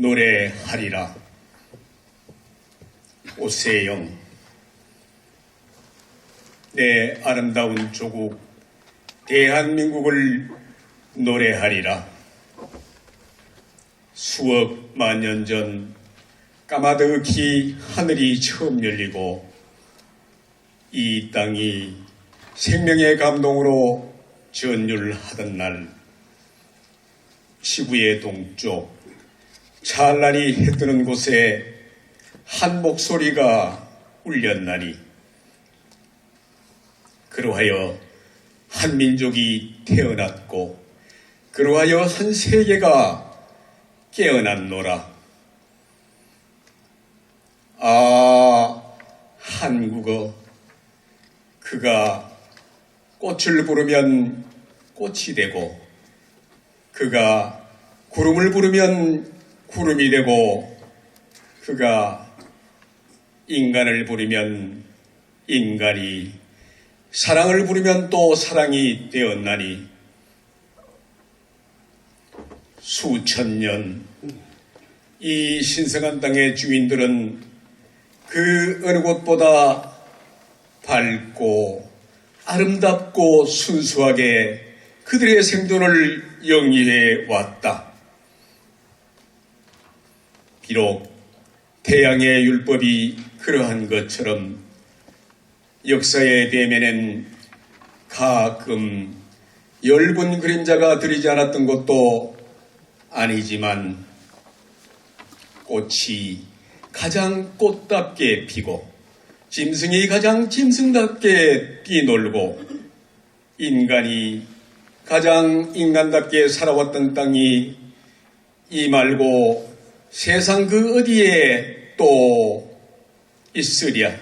노래하리라. 오세영. 내 아름다운 조국, 대한민국을 노래하리라. 수억 만년 전 까마득히 하늘이 처음 열리고 이 땅이 생명의 감동으로 전율하던 날 지구의 동쪽 찬란히 해뜨는 곳에 한 목소리가 울렸나니 그러하여 한 민족이 태어났고 그러하여 한 세계가 깨어났노라. 아, 한국어. 그가 꽃을 부르면 꽃이 되고, 그가 구름을 부르면 구름이 되고, 그가 인간을 부르면 인간이, 사랑을 부르면 또 사랑이 되었나니, 수천 년, 이 신성한 땅의 주인들은 그 어느 곳보다 밝고 아름답고 순수하게 그들의 생존을 영위해 왔다. 비록 태양의 율법이 그러한 것처럼 역사의 대면엔 가끔 엷은 그림자가 들이지 않았던 것도 아니지만 꽃이 가장 꽃답게 피고 짐승이 가장 짐승답게 뛰놀고 인간이 가장 인간답게 살아왔던 땅이 이 말고 세상 그 어디에 또 있으랴.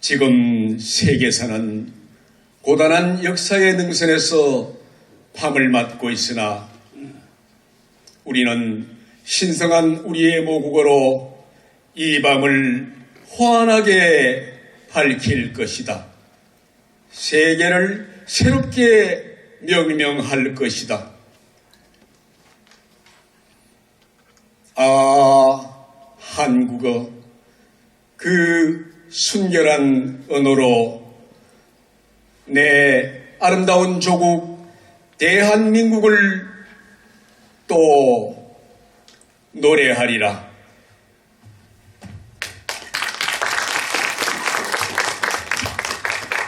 지금 세계사는 고단한 역사의 능선에서 밤을 맞고 있으나 우리는 신성한 우리의 모국어로 이 밤을 환하게 밝힐 것이다. 세계를 새롭게 명명할 것이다. 아, 한국어. 그 순결한 언어로 내 아름다운 조국 대한민국을 또 노래하리라.